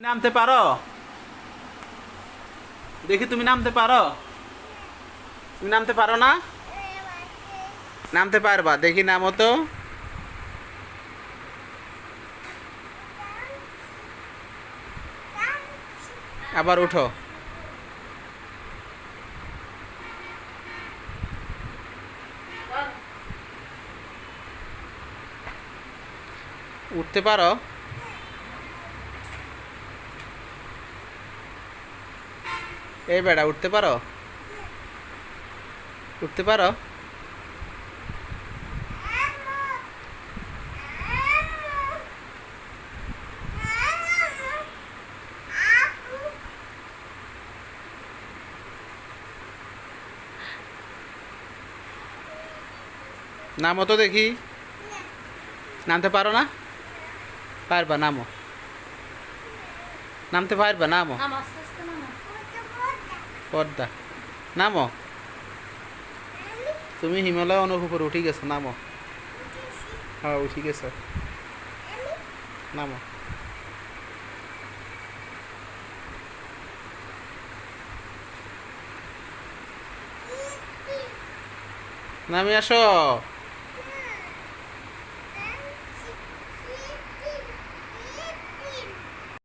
নামতে পারো? দেখি তুমি নামতে পারো? তুমি নামতে পারো না? নামতে পারবা, দেখি নামো তো। আবার উঠো। উঠতে পারো? এই বেড়া, উঠতে পারো? উঠতে পারো? নামো তো দেখি। নামতে পারো না? পারবা, নামো। নামতে পারবা, নামো নাম আস্তে আস্তে নামো পর্দা। নামো। তুমি হিমালয় অনেক উপরে উঠে গেছো, নামো। হ্যাঁ উঠে গেছো। নামো। নামি আসো।